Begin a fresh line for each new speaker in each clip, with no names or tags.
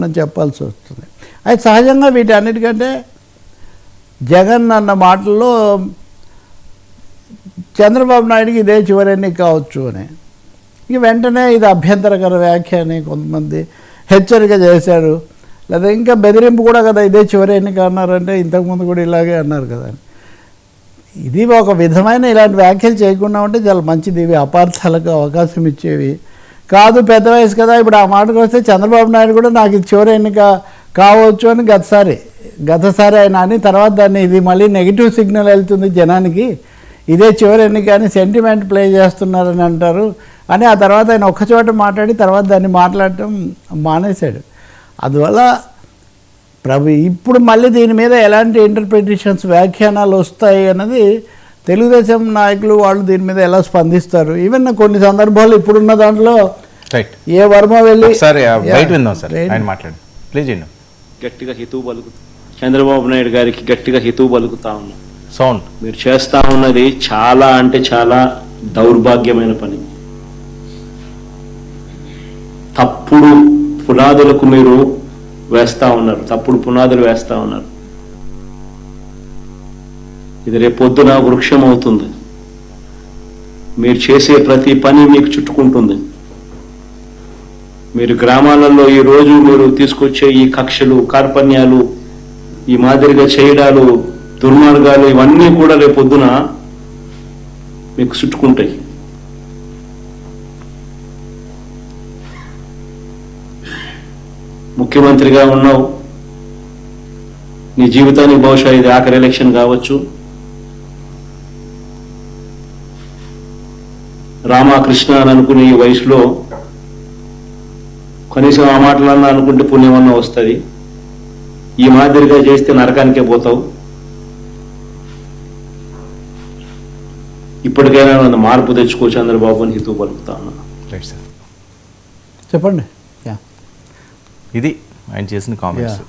మనం చెప్పాల్సి వస్తుంది. అయితే సహజంగా వీటన్నిటికంటే జగన్ అన్న మాటల్లో చంద్రబాబు నాయుడికి ఇదే చివరి కావచ్చు అని. ఇక వెంటనే ఇది అభ్యంతరకర వ్యాఖ్య అని కొంతమంది హెచ్చరిక చేశారు. లేదా ఇంకా బెదిరింపు కూడా కదా ఇదే చివరి ఎన్నిక అన్నారంటే ఇంతకుముందు కూడా ఇలాగే అన్నారు కదా అని. ఇది ఒక విధమైన ఇలాంటి వ్యాఖ్యలు చేయకుండా ఉంటే చాలా మంచిది. ఇవి అపార్థాలకు అవకాశం ఇచ్చేవి. కాదు పెద్ద వయసు కదా ఇప్పుడు ఆ మాటకు వస్తే చంద్రబాబు నాయుడు కూడా నాకు ఇది చివరి ఎన్నిక కావచ్చు అని గతసారి గతసారి ఆయన అని తర్వాత దాన్ని ఇది మళ్ళీ నెగిటివ్ సిగ్నల్ వెళ్తుంది జనానికి. ఇదే చివరి ఎన్నిక అని సెంటిమెంట్ ప్లే చేస్తున్నారని అంటారు. అని ఆ తర్వాత ఆయన ఒక్కచోట మాట్లాడి తర్వాత దాన్ని మాట్లాడటం మానేశాడు. అందువల్ల ప్రభు ఇప్పుడు మళ్ళీ దీని మీద ఎలాంటి ఇంటర్ప్రిటేషన్స్ వ్యాఖ్యానాలు వస్తాయి అన్నది తెలుగుదేశం నాయకులు వాళ్ళు దీని మీద ఎలా స్పందిస్తారు? ఈవెన్ కొన్ని సందర్భాలు ఇప్పుడున్న దాంట్లో
రైట్
ఏ వర్మ వెళ్ళి Yeah.
బయట విందాం సార్. ఆయన మాట్లాడి. ప్లీజ్ చేయండి
గట్టిగా హితువు పలుకు చంద్రబాబు నాయుడు గారికి గట్టిగా హితువు పలుకుతా ఉన్నాం.
సౌండ్
మీరు చేస్తా ఉన్నది చాలా అంటే చాలా దౌర్భాగ్యమైన పని. తప్పుడు పునాదులకు మీరు వేస్తా ఉన్నారు. తప్పుడు పునాదులు వేస్తా ఉన్నారు. ఇది రేపొద్దున వృక్షం అవుతుంది. మీరు చేసే ప్రతి పని మీకు చుట్టుకుంటుంది. మీరు గ్రామాలలో ఈ రోజు మీరు తీసుకొచ్చే ఈ కక్షలు కార్పణ్యాలు ఈ మాదిరిగా చేయడాలు దుర్మార్గాలు ఇవన్నీ కూడా రేపొద్దున మీకు చుట్టుకుంటాయి. ముఖ్యమంత్రిగా ఉన్నావు. నీ జీవితానికి బహుశా ఇది ఆఖరి ఎలక్షన్ కావచ్చు. రామకృష్ణ అని అనుకునే ఈ వయసులో కనీసం ఆ మాటలన్నా అనుకుంటే పుణ్యమన్నా వస్తుంది. ఈ మాదిరిగా చేస్తే నరకానికే పోతావు. ఇప్పటికైనా నన్ను మార్పు తెచ్చుకో చంద్రబాబు అని హితవు పలుకుతా ఉన్నా.
రైట్ సార్
చెప్పండి. యా
ఇది ఆయన చేసిన కామెంట్స్.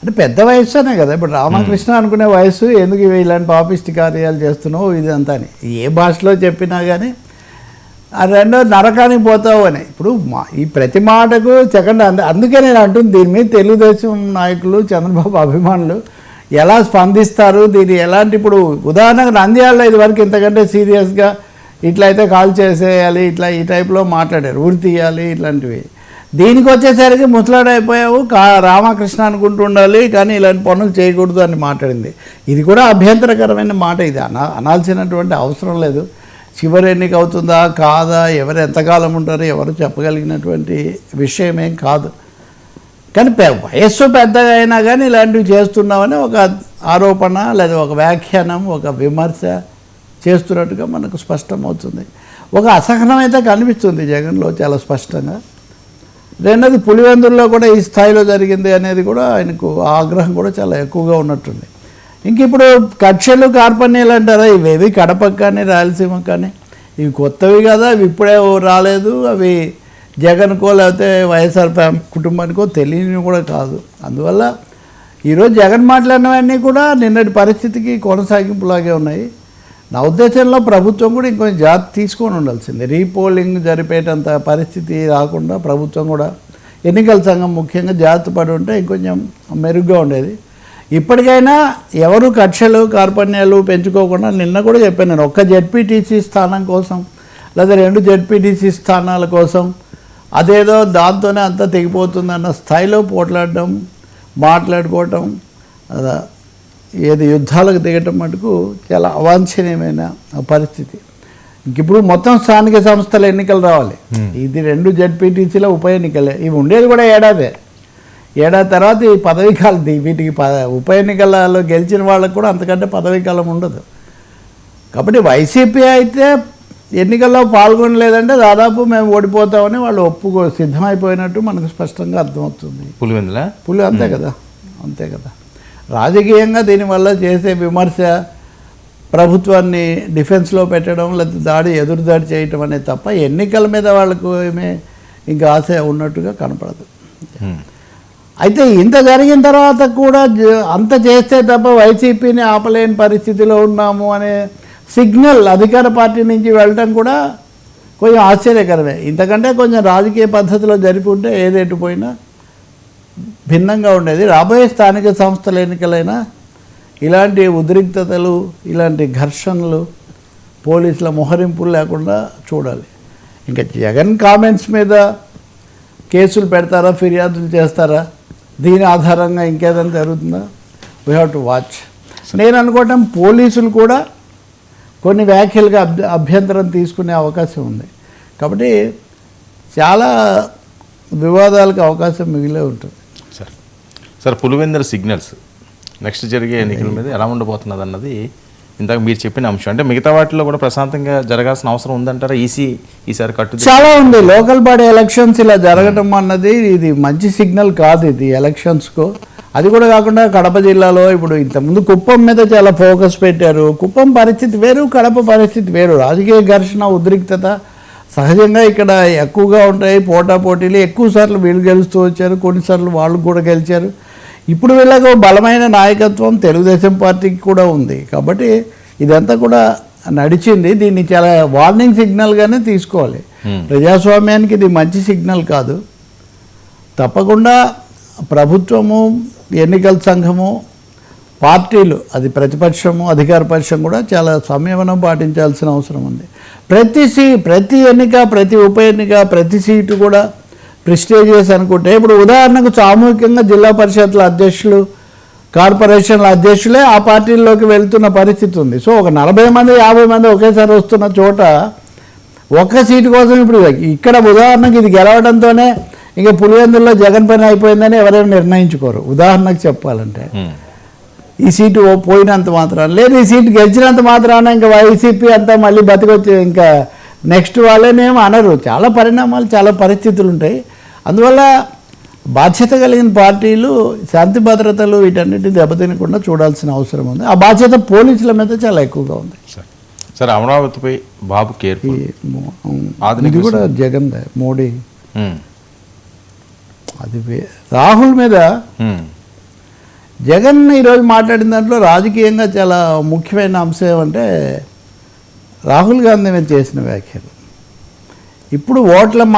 అంటే పెద్ద వయసునే కదా ఇప్పుడు రామకృష్ణ అనుకునే వయసు ఎందుకు ఇవి ఇలాంటి పాపిష్టి కార్యాలు చేస్తున్నావు ఇది అంతా అని. ఏ భాషలో చెప్పినా కానీ ఆ రెండో నరకానికి పోతావు అని. ఇప్పుడు మా ఈ ప్రతి మాటకు సెకండ్ అందు అందుకే నేను అంటుంది దీని మీద తెలుగుదేశం నాయకులు చంద్రబాబు అభిమానులు ఎలా స్పందిస్తారు? దీన్ని ఎలాంటి ఇప్పుడు ఉదాహరణకు నంద్యాలలో ఇది వరకు ఇంతకంటే సీరియస్గా ఇట్లా అయితే కాల్ చేసేయాలి ఇట్లా ఈ టైప్లో మాట్లాడారు ఊరి తీయాలి ఇట్లాంటివి. దీనికి వచ్చేసరికి ముసలాడైపోయావు కా రామకృష్ణ అనుకుంటూ ఉండాలి కానీ ఇలాంటి పనులు చేయకూడదు అని మాట్లాడింది. ఇది కూడా అభ్యంతరకరమైన మాట ఇది. అనా అనాల్సినటువంటి అవసరం లేదు. చివరి ఎన్నిక అవుతుందా కాదా? ఎవరు ఎంతకాలం ఉంటారో? ఎవరు చెప్పగలిగినటువంటి విషయమేం కాదు. కానీ వయస్సు పెద్దగా అయినా కానీ ఇలాంటివి చేస్తున్నామని ఒక ఆరోపణ లేదా ఒక వ్యాఖ్యానం ఒక విమర్శ చేస్తున్నట్టుగా మనకు స్పష్టమవుతుంది. ఒక అసహనం అయితే కనిపిస్తుంది జగన్లో చాలా స్పష్టంగా. రెండోది పులివెందుల్లో కూడా ఈ స్థాయిలో జరిగింది అనేది కూడా ఆయనకు ఆగ్రహం కూడా చాలా ఎక్కువగా ఉన్నట్టుంది. ఇంక ఇప్పుడు కక్షలు కార్పణ్యాలు అంటారా? ఇవేవి కడపకు కానీ రాయలసీమకు కానీ ఇవి కొత్తవి కదా అవి ఇప్పుడే రాలేదు. అవి జగన్కో లేకపోతే వైఎస్ఆర్ కుటుంబానికో తెలియని కూడా కాదు. అందువల్ల ఈరోజు జగన్ మాట్లాడినవన్నీ కూడా నిన్నటి పరిస్థితికి కొనసాగింపులాగే ఉన్నాయి. నా ఉద్దేశంలో ప్రభుత్వం కూడా ఇంకొంచెం జాగ్రత్త తీసుకొని ఉండాల్సింది. రీపోలింగ్ జరిపేటంత పరిస్థితి రాకుండా ప్రభుత్వం కూడా ఎన్నికల సంఘం ముఖ్యంగా జాగ్రత్త పడి ఉంటే ఇంకొంచెం మెరుగ్గా ఉండేది. ఇప్పటికైనా ఎవరు కక్షలు కార్పణ్యాలు పెంచుకోకుండా నిన్న కూడా చెప్పాను నేను ఒక్క జెడ్పీటీసీ స్థానం కోసం లేదా రెండు జెడ్పీటీసీ స్థానాల కోసం అదేదో దాంతోనే అంతా తెగిపోతుందన్న స్థాయిలో పోట్లాడడం మాట్లాడుకోవటం ఏది యుద్ధాలకు దిగటం మటుకు చాలా అవాంఛనీయమైన పరిస్థితి. ఇంక ఇప్పుడు మొత్తం స్థానిక సంస్థల ఎన్నికలు రావాలి. ఇది రెండు జడ్పీటీసీల ఉప ఎన్నికలే. ఇవి ఉండేది కూడా ఏడాదే. ఏడాది తర్వాత ఈ పదవీ కాలం దీ- వీటికి ప ఉప ఎన్నికలలో గెలిచిన వాళ్ళకు కూడా అంతకంటే పదవీ కాలం ఉండదు. కాబట్టి వైసీపీ అయితే ఎన్నికల్లో పాల్గొనలేదంటే దాదాపు మేము ఓడిపోతామని వాళ్ళు ఒప్పుకో సిద్ధమైపోయినట్టు మనకు స్పష్టంగా అర్థమవుతుంది.
పులివెందుల?
పులి అంతే కదా అంతే కదా. రాజకీయంగా దీనివల్ల చేసే విమర్శ ప్రభుత్వాన్ని డిఫెన్స్లో పెట్టడం లేకపోతే దాడి ఎదురు దాడి చేయటం అనేది తప్ప ఎన్నికల మీద వాళ్ళకు ఏమీ ఇంకా ఆశ ఉన్నట్టుగా కనపడదు. అయితే ఇంత జరిగిన తర్వాత కూడా జ- అంత చేస్తే తప్ప వైసీపీని ఆపలేని పరిస్థితిలో ఉన్నాము అనే సిగ్నల్ అధికార పార్టీ నుంచి వెళ్ళటం కూడా కొంచెం ఆశ్చర్యకరమే. ఇంతకంటే కొంచెం రాజకీయ పద్ధతిలో జరిపి ఉంటే ఏదేటు పోయినా భిన్నంగా ఉండేది. రాబోయే స్థానిక సంస్థల ఎన్నికలైనా ఇలాంటి ఉద్రిక్తతలు ఇలాంటి ఘర్షణలు పోలీసుల మొహరింపులు లేకుండా చూడాలి. ఇంకా జగన్ కామెంట్స్ మీద కేసులు పెడతారా ఫిర్యాదులు చేస్తారా? దీని ఆధారంగా ఇంకేదైనా జరుగుతుందా? వీ హ్యావ్ టు వాచ్ నేను అనుకోవటం పోలీసులు కూడా కొన్ని వ్యాఖ్యలుగా అభ్య అభ్యంతరం తీసుకునే అవకాశం ఉంది. కాబట్టి చాలా వివాదాలకు అవకాశం మిగిలే ఉంటుంది.
Sir sir Pulivendula signals next జరిగే ఎన్నికల మీద ఎలా ఉండబోతున్నది అన్నది ఇందాక మీరు చెప్పిన అంశం. అంటే మిగతా వాటిలో కూడా ప్రశాంతంగా జరగాల్సిన అవసరం ఉందంటారా? ఈసీ ఈసారి కట్టు
చాలా ఉంది. లోకల్ బాడీ ఎలక్షన్స్ ఇలా జరగడం అన్నది ఇది మంచి సిగ్నల్ కాదు ఇది ఎలక్షన్స్కు. అది కూడా కాకుండా కడప జిల్లాలో ఇప్పుడు ఇంతకుముందు కుప్పం మీద చాలా ఫోకస్ పెట్టారు. కుప్పం పరిస్థితి వేరు కడప పరిస్థితి వేరు. రాజకీయ ఘర్షణ ఉద్రిక్తత సహజంగా ఇక్కడ ఎక్కువగా ఉంటాయి. పోటా పోటీలు ఎక్కువ సార్లు వీళ్ళు గెలుస్తూ వచ్చారు. కొన్నిసార్లు వాళ్ళు కూడా గెలిచారు. ఇప్పుడు వీళ్ళకు బలమైన నాయకత్వం తెలుగుదేశం పార్టీకి కూడా ఉంది. కాబట్టి ఇదంతా కూడా నడిచింది. దీన్ని చాలా వార్నింగ్ సిగ్నల్గానే తీసుకోవాలి. ప్రజాస్వామ్యానికి ఇది మంచి సిగ్నల్ కాదు. తప్పకుండా ప్రభుత్వము ఎన్నికల సంఘము పార్టీలు అది ప్రతిపక్షము అధికార పక్షం కూడా చాలా సంయమనం పాటించాల్సిన అవసరం ఉంది. ప్రతి సీ ప్రతి ఎన్నిక ప్రతి ఉప ఎన్నిక ప్రతి సీటు కూడా ప్రిస్టేజియస్ అనుకుంటే ఇప్పుడు ఉదాహరణకు సామూహికంగా జిల్లా పరిషత్ల అధ్యక్షులు కార్పొరేషన్ల అధ్యక్షులే ఆ పార్టీల్లోకి వెళ్తున్న పరిస్థితి ఉంది. సో ఒక నలభై మంది యాభై మంది ఒకేసారి వస్తున్న చోట ఒక్క సీటు కోసం ఇప్పుడు ఇక్కడ ఉదాహరణకి ఇది గెలవడంతోనే ఇంకా పులివెందుల్లో జగన్ పని అయిపోయిందని ఎవరైనా నిర్ణయించుకోరు. ఉదాహరణకు చెప్పాలంటే.
ఉమ్.
ఈ సీటు పోయినంత మాత్రాన లేదు ఈ సీటు గెలిచినంత మాత్రాన ఇంకా వైసీపీ అంతా మళ్ళీ బతికొచ్చి ఇంకా నెక్స్ట్ వాళ్ళనేమో అనరు. చాలా పరిణామాలు చాలా పరిస్థితులు ఉంటాయి అందువల్ల బాధ్యత కలిగిన పార్టీలు శాంతి భద్రతలు వీటన్నిటిని దెబ్బతినకుండా చూడాల్సిన అవసరం ఉంది. ఆ బాధ్యత పోలీసుల మీద చాలా ఎక్కువగా ఉంది.
సార్. అమరావతిపై బాబు ఆధునిక
ఇది కూడా జగన్ మోడీ. అది రాహుల్ మీద. జగన్ ఈరోజు మాట్లాడిన దాంట్లో రాజకీయంగా చాలా ముఖ్యమైన అంశం ఏమంటే రాహుల్ గాంధీ మీద చేసిన వ్యాఖ్యలు. ఇప్పుడు ఓట్ల మా